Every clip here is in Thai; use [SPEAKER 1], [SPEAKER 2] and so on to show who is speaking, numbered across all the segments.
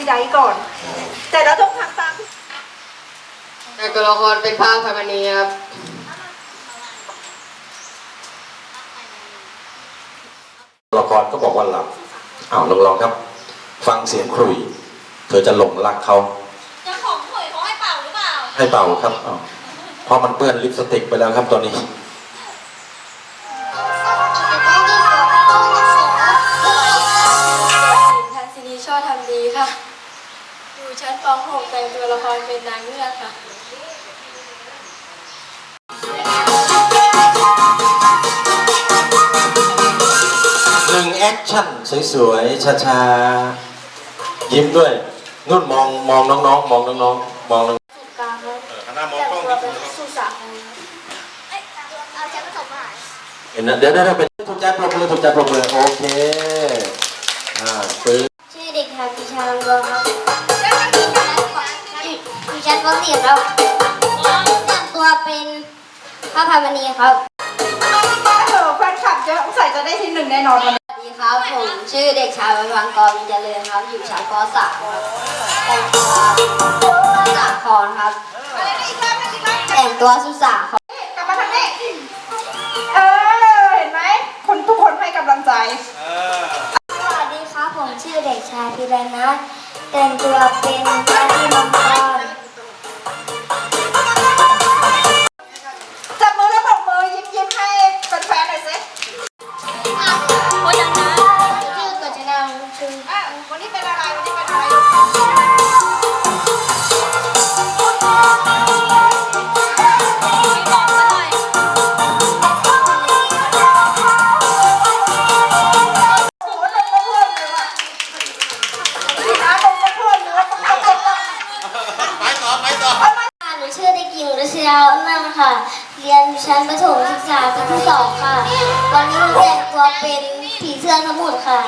[SPEAKER 1] พี่ไดซ์ก่อน แต่เราต้องทำตาม
[SPEAKER 2] แต่ตัวละครเป็นภาพพมณีครับ
[SPEAKER 3] ละครก็บอกว่าหลับอ้าวลองลองครับ ฟังเสียงครุย เธอจะหลงรักเขา
[SPEAKER 4] เจ้าของหวยเขาให้เป่าหรือเปล่า
[SPEAKER 3] ให้เป่าครับอ้าวเพราะมันเปื้อนลิปสติกไปแล้วครับตอนนี้
[SPEAKER 5] ทัศนีชอบทำดีค่ะ อยู่ชั้นป .6 แต่งตัวละครเป็นนางเงือกค่ะ
[SPEAKER 3] หนึ่งแอคชั่นสวยๆช้าๆยิ้มด้วยนุ่นมองมองน้องๆมองน้องๆมองน้อง
[SPEAKER 5] กลางแล้วแต่งตัวเป็นสุสานค่ะ
[SPEAKER 4] เอาแชมป์ผสมมา
[SPEAKER 3] เห็นนะเดี๋ยวเดี๋ยวเดี๋ยวเป็นถูกใจปรบมือถูกใจปรบมือโอเค
[SPEAKER 5] พระพามณีครับ
[SPEAKER 1] เออแฟนคลับเยอะใส่จะได้ที่หนึ่งแน่นอนวันนี้
[SPEAKER 5] สวัสดีครับ ผมชื่อเด็กชายวังกรมีเจริญครับ อยู่ชั้นป .3 ครับแต่งตัวสุสาครครับ แต่งตัวสุสาคร
[SPEAKER 1] กลับมาทางนี้ เออ เห็นไหม คนทุกคนให้กำลังใจ
[SPEAKER 5] สวัสดีครับ ผมชื่อเด็กชายพิรนัทแต่งตัวเป็นพระที่มังกร ผีเสื้อสมุทรค่ะ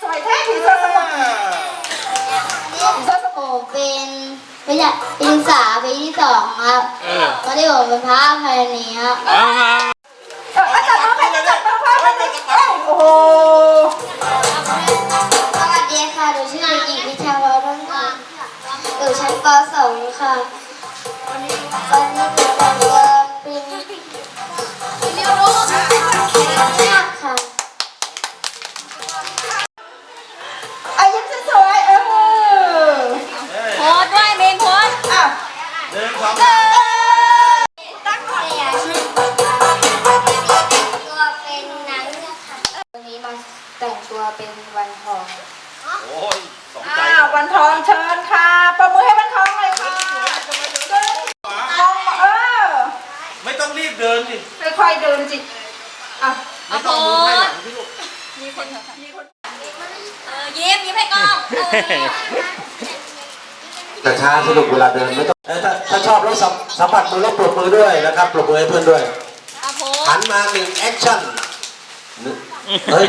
[SPEAKER 1] สวยแท้ผีเสื้อสมุทรผีเสื้อสมุทร
[SPEAKER 5] ผมเป็นเป็นอยากเป็นศึกษาปีที่สองครับตอนที่ผมเป็นพระอภัยณีครับ
[SPEAKER 1] เออเอาจับมือไปจับมือพ่อไปดิเอ้ยโอ้โห
[SPEAKER 5] สวัสดีค่ะหนูชื่อเด็กหญิงวิชาวรรุ่งค่ะอยู่ชั้นปสองค่ะวันนี้วันนี้หนูแต่งตัวเป็น
[SPEAKER 6] เดินดิ
[SPEAKER 1] ค่อยๆเดินจิอะ
[SPEAKER 6] ไม่ต้องมือให้หลังพี่ลูก
[SPEAKER 1] มีคนมีคน
[SPEAKER 4] เออยิ้มยิ้มให้กล้องเออ
[SPEAKER 3] แต่ช้าสนุกเวลาเดินไม่ต้องเอ้ยถ้าถ้าชอบแล้วสัมสัมผัสมือแล้วปรบมือด้วยนะครับปรบมือให้เพื่อนด้วย
[SPEAKER 4] เอาโพส
[SPEAKER 3] หั
[SPEAKER 4] ต์
[SPEAKER 3] นมาหนึ่งแอคชั่นเฮ้ย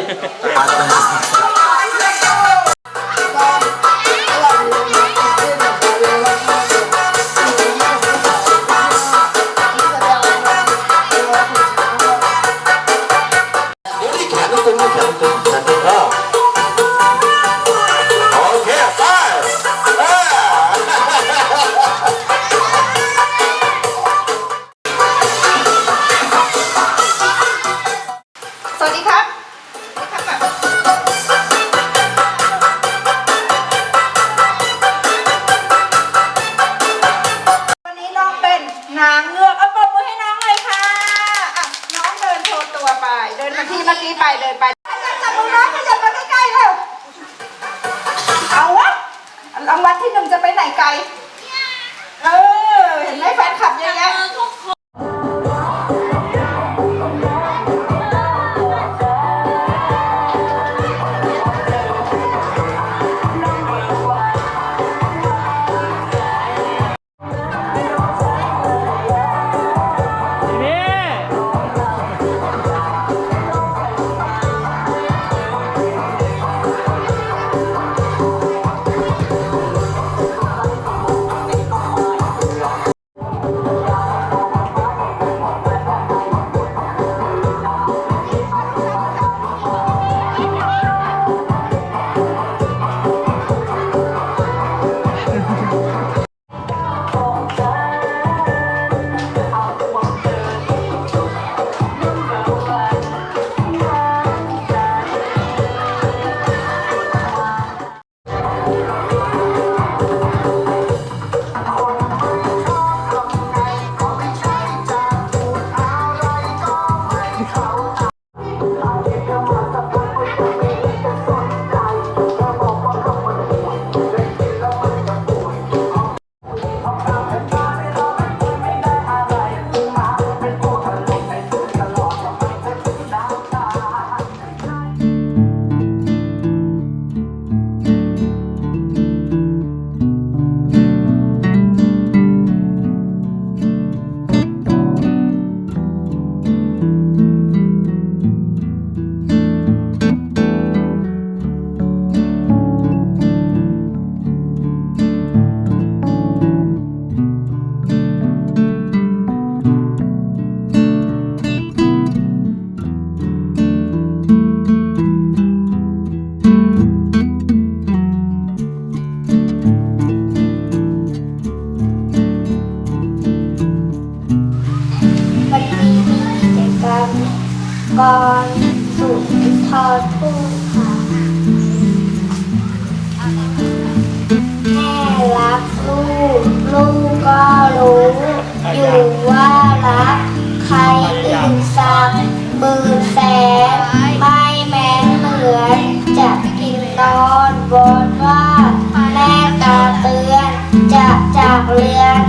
[SPEAKER 3] า
[SPEAKER 5] กเรือน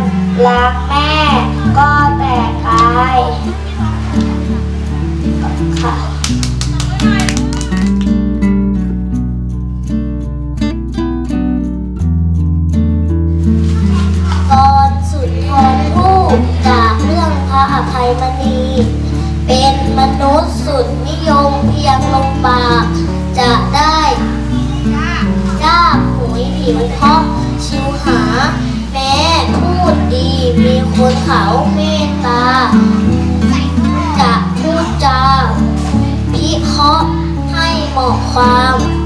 [SPEAKER 5] รักแม่ก็แต่กายค่ะตอนสุดทนผู้จากเรื่องพระอภัยมณีเป็นมนุษย์สุดนิยมเพียงลงปาก จะได้จ้าหุยผิวเพราะ พูดดี มีคนเขาเมตตา จะพูดจาพิเคราะห์ให้เหมาะความ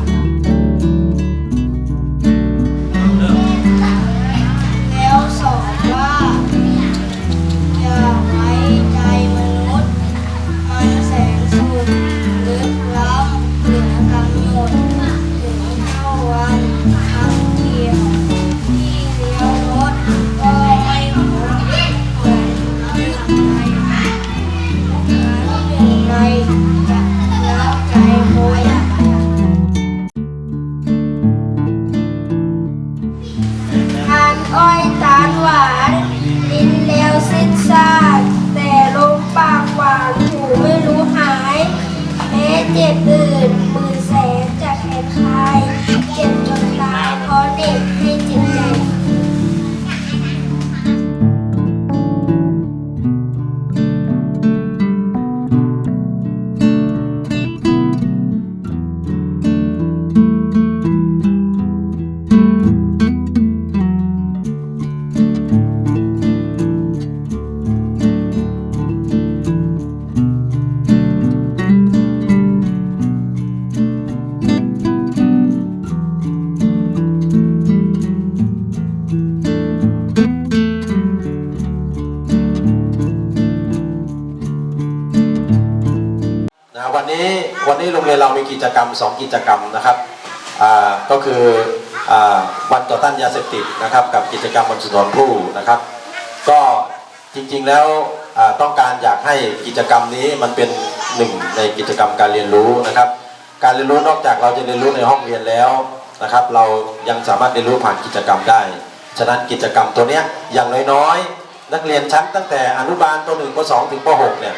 [SPEAKER 5] วันนี้โร
[SPEAKER 3] งเรียนเรามีกิจกรรม 2 กิจกรรมนะครับก็คืออวันต่อต้านยาเสพติดนะครับ กับกิจกรรมวันสุนทรภู่นะครับ ก็จริงๆแล้วต้องการอยากให้กิจกรรมนี้มันเป็นหนึ่งในกิจกรรมการเรียนรู้นะครับ การเรียนรู้นอกจากเราจะเรียนรู้ในห้องเรียนแล้วนะครับ เรายังสามารถเรียนรู้ผ่านกิจกรรมได้ ฉะนั้นกิจกรรมตัวเนี้ยอย่างน้อยๆนักเรียนชั้นตั้งแต่อนุบาลป .1 ป .2 ถึงป .6 เนี่ย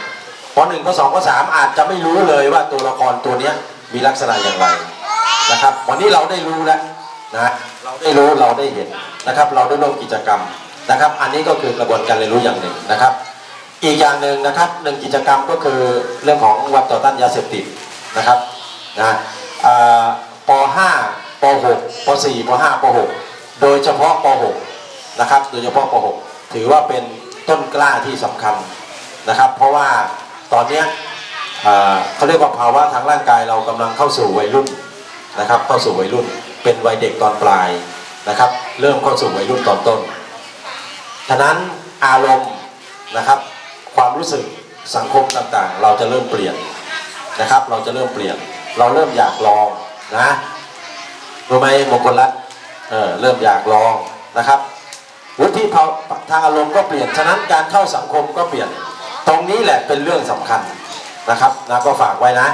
[SPEAKER 3] ปหนึ่งปสองปสามอาจจะไม่รู้เลยว่าตัวละครตัวเนี้ยมีลักษณะอย่างไรนะครับ วันนี้เราได้รู้แล้วนะเราได้รู้เราได้เห็นนะครับ เราได้ร่วมกิจกรรมนะครับ อันนี้ก็คือกระบวนการเรียนรู้อย่างหนึ่งนะครับ อีกอย่างหนึ่งนะครับหนึ่งกิจกรรมก็คือเรื่องของวันต่อต้านยาเสพติดนะครับนะอ่าป .5 ป .6 ป .4 ป .5 ป .6 โดยเฉพาะป .6 นะครับ โดยเฉพาะป .6 ถือว่าเป็นต้นกล้าที่สำคัญนะครับ เพราะว่า ตอนเนี้ยเขาเรียกว่าภาวะทางร่างกายเรากำลังเข้าสู่วัยรุ่นนะครับเข้าสู่วัยรุ่น เป็นวัยเด็กตอนปลายนะครับ เริ่มเข้าสู่วัยรุ่นตอนต้น ฉะนั้นอารมณ์นะครับความรู้สึกสังคมต่างๆ เราจะเริ่มเปลี่ยนนะครับ เราจะเริ่มเปลี่ยน เราเริ่มอยากลองนะรู้ไหมมงคลรัตน์เออเริ่มอยากลองนะครับวุฒิภาวทางอารมณ์ก็เปลี่ยน ฉะนั้นการเข้าสังคมก็เปลี่ยน ตรงนี้แหละเป็นเรื่องสำคัญนะครับนะก็ฝากไว้นะ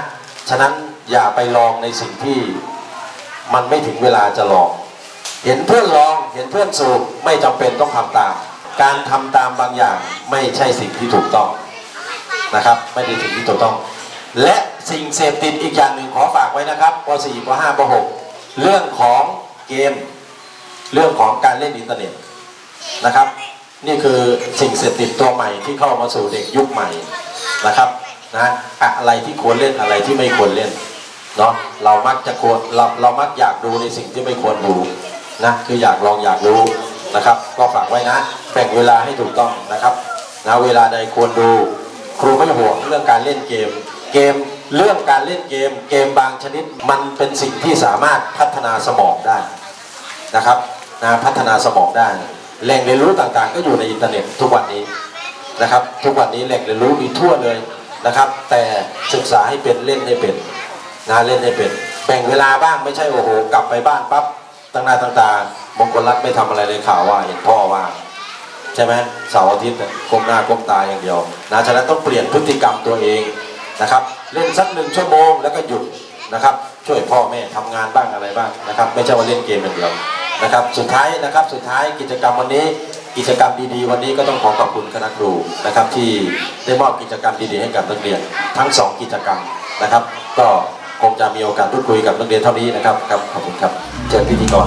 [SPEAKER 3] ฉะนั้นอย่าไปลองในสิ่งที่มันไม่ถึงเวลาจะลอง เห็นเพื่อนลองเห็นเพื่อนสูบไม่จำเป็นต้องทำตาม การทำตามบางอย่างไม่ใช่สิ่งที่ถูกต้องนะครับ ไม่ใช่สิ่งที่ถูกต้อง และสิ่งเสพติดอีกอย่างหนึ่งขอฝากไว้นะครับป .4 ป .5 ป .6 เรื่องของเกม เรื่องของการเล่นอินเทอร์เน็ตนะครับ นี่คือสิ่งเสพติดตัวใหม่ที่เข้ามาสู่เด็กยุคใหม่นะครับนะอะไรที่ควรเล่นอะไรที่ไม่ควรเล่นเนาะเรามักจะควรเราเรามักอยากดูในสิ่งที่ไม่ควรดูนะคืออยากลองอยากรู้นะครับ ก็ฝากไว้นะแบ่งเวลาให้ถูกต้องนะครับนะเวลาใดควรดู ครูไม่ห่วงเรื่องการเล่นเกม เกมเรื่องการเล่นเกม เกมบางชนิดมันเป็นสิ่งที่สามารถพัฒนาสมองได้นะครับนะพัฒนาสมองได้ แหล่งเรียนรู้ต่างๆ ก็อยู่ในอินเทอร์เน็ตทุกวันนี้นะครับ ทุกวันนี้แหล่งเรียนรู้มีทั่วเลยนะครับ แต่ศึกษาให้เป็นเล่นให้เป็นนะเล่นให้เป็นแบ่งเวลาบ้างไม่ใช่โอ้โหกลับไปบ้านปั๊บตั้งหน้าตั้งตามงคลรัตน์ไม่ทำอะไรเลยข่าวว่าเห็นพ่อว่าใช่ไหมเสาร์อาทิตย์ก้มหน้าก้มตาอย่างเดียวนะฉะนั้นต้องเปลี่ยนพฤติกรรมตัวเองนะครับ เล่นสักหนึ่งชั่วโมงแล้วก็หยุดนะครับ ช่วยพ่อแม่ทำงานบ้างอะไรบ้างนะครับ ไม่ใช่ว่าเล่นเกมอย่างเดียว นะครับสุดท้ายนะครับสุดท้ายกิจกรรมวันนี้กิจกรรมดีๆ วันนี้ก็ต้องขอขอบคุณคณะครูนะครับที่ได้มอบกิจกรรมดีๆให้กับนักเรียนทั้งสองกิจกรรมนะครับ ก็คงจะมีโอกาสพูดคุยกับนักเรียนเท่านี้นะครับครับขอบคุณครับเชิญพิธีกร